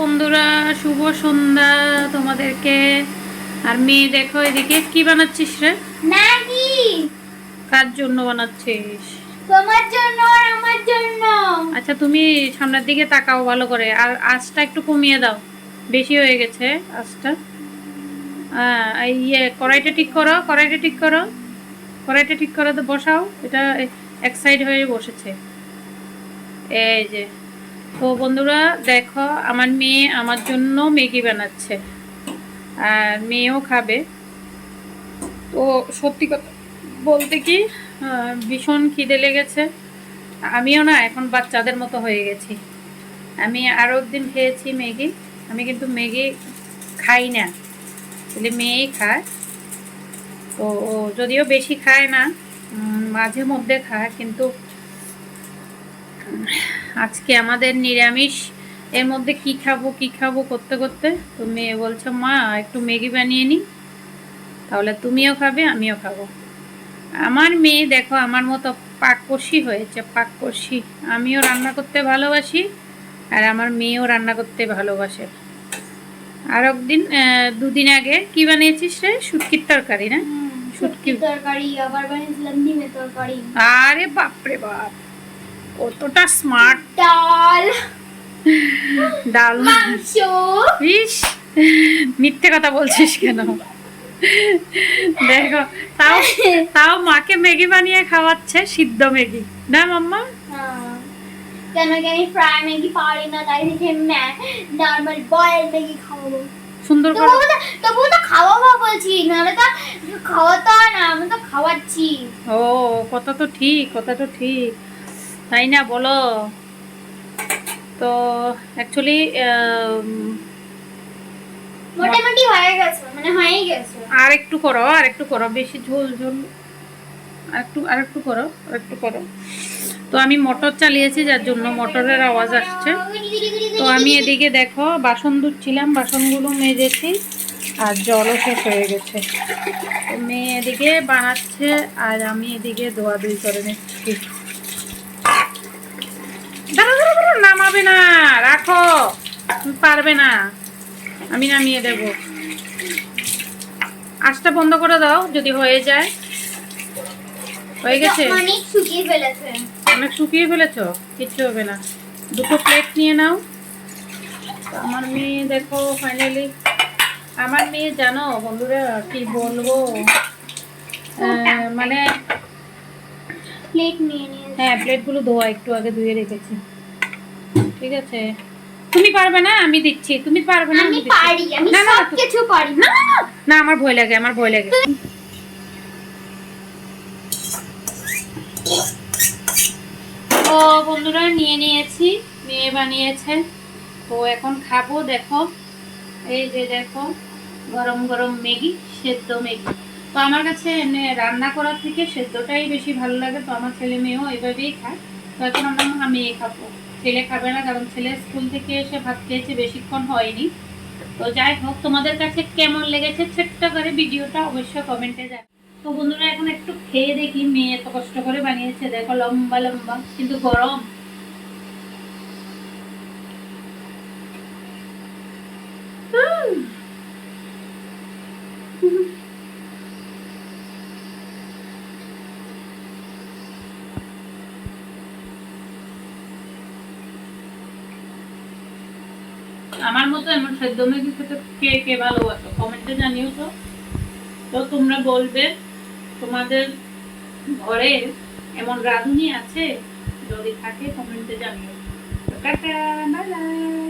বন্ধুরা শুভ সন্ধ্যা তোমাদেরকে। আর মেয়ে দেখো এদিকে কি বানাচ্ছিস রে? ম্যাগি। কার জন্য বানাচ্ছিস? তোমার জন্য আর আমার জন্য। আচ্ছা তুমি সামনের দিকে তাকাও ভালো করে। আর আঁচটা একটু কমিয়ে দাও। বেশি হয়ে গেছে আঁচটা। ইয়ে কড়াইটা ঠিক করো কড়াইটা ঠিক করো। কড়াইটা ঠিক করে তো বসাও। এটা এক সাইড হয়ে বসেছে। এই যে তো বন্ধুরা, দেখো, আমার মেয়ে আমার জন্য ম্যাগি বানাচ্ছে। আর মেয়েও খাবে। তো সত্যি কথা বলতে কি ভীষণ খিদে লেগেছে। আমিও না এখন বাচ্চাদের মতো হয়ে গেছি। আমি আরও একদিন খেয়েছি ম্যাগি। আমি কিন্তু ম্যাগি খাই না। তাহলে মেয়েই খায়। তো যদিও বেশি খায় না মাঝে মধ্যে খায়, কিন্তু আজকে আমাদের নিরামিষ এর মধ্যে কি খাব কি খাব করতে করতে? তো মেয়ে বলছে মা একটু ম্যাগি বানিয়ে নি তাহলে তুমিও খাবে আমিও খাব। আমার মেয়ে দেখো আমার মতো পাককষি হয়েছে পাককষি। আমিও রান্না করতে ভালোবাসি আর আমার মেয়েও রান্না করতে ভালোবাসে। আর একদিন দুদিন আগে কি বানিয়েছিস রে? শুটকির তরকারি না? শুটকি তরকারি আবার বানিয়েছিলাম ডিমের তরকারি। আরে বাপরে বাপ! কতটা স্মার্ট ডাল। ডাল। মাংস। ইস মিথ্যে কথা বলছিস কেন? দেখো তাও তাও মাকে ম্যাগি বানিয়ে খাওয়াচ্ছে সিদ্ধ ম্যাগি। না মাম্মা? হ্যাঁ। কেন কি আমি ফ্রাই ম্যাগি পারি না? তাই দেখে নর্মাল বয়েল ম্যাগি খাওয়াবো সুন্দর করে তবুও তো খাওয়াবো বলছি। নাহলে তো খাওয়াতে না আমি তো খাওয়াচ্ছি। ও কথা তো ঠিক কথা তো ঠিক। তাই না? বলো। তো অ্যাকচুয়ালি মোটামুটি হয়ে গেছে মানে হয়েই গেছে। আর একটু করো আর একটু করো বেশি ঝোল ঝোল আর একটু আর একটু করো আর একটু করো। তো আমি মোটর চালিয়েছি যার জন্য মোটরের আওয়াজ আসছে। তো আমি এদিকে দেখো বাসন ধুচ্ছিলাম বাসনগুলো মেজেছি আর জলও শেষ হয়ে গেছে। মেয়ে এদিকে বানাচ্ছে আর আমি এদিকে ধোয়াধুয়ি করে নিচ্ছি। নামাবে না রাখো। পারবে না। আমি নামিয়ে দেব। আঁচটা বন্ধ করে দাও যদি হয়ে যায়। হয়ে গেছে? অনেক শুকিয়ে ফেলেছে। অনেক শুকিয়ে ফেলেছো? কিচ্ছু হবে না। দুটো প্লেট নিয়ে নাও। আমার মেয়ে দেখো ফাইনালি আমার মেয়ে জানো বন্ধুরা কি বলব? মানে প্লেট নিয়ে হ্যাঁ প্লেটগুলো ধোয়া একটু আগে ধুয়ে রেখেছি। ঠিক আছে। তুমি পারবে না আমি দিচ্ছি। তুমি পারবে না আমি পারি আমি সব কিছু পারি। না না, আমার ভয় লাগে আমার ভয় লাগে। ও বন্ধুরা নিয়ে নিয়েছি মেয়ে বানিয়েছে। তো এখন খাব দেখো। এই যে দেখো গরম গরম ম্যাগি সেদ্ধ ম্যাগি। তো আমার কাছে রান্না করার থেকে সেদ্ধটাই বেশি ভালো লাগে। তো আমার ছেলে মেয়েও এভাবেই খায়। তো এখন আমরা আমি খাব। ছেলে খাবে না, কারণ ছেলে স্কুল থেকে এসে ভাত খেয়েছে, বেশিক্ষণ হয়নি। তো যাই হোক, তোমাদের কাছে কেমন লেগেছে ছোট্ট করে ভিডিওটা অবশ্যই কমেন্টে যাবে তো বন্ধুরা, এখন একটু খেয়ে দেখি, মেয়ে এত কষ্ট করে বানিয়েছে, দেখো লম্বা লম্বা, কিন্তু গরম। উম। আমার মতো এমন সেদ্ধ মেঘি খেতে কে কে ভালোবাসো? কমেন্টে জানিও তো। তো তোমরা বলবে, তোমাদের ঘরে এমন রাঁধুনি আছে? যদি থাকে, কমেন্টে জানিও। Tata, bye bye.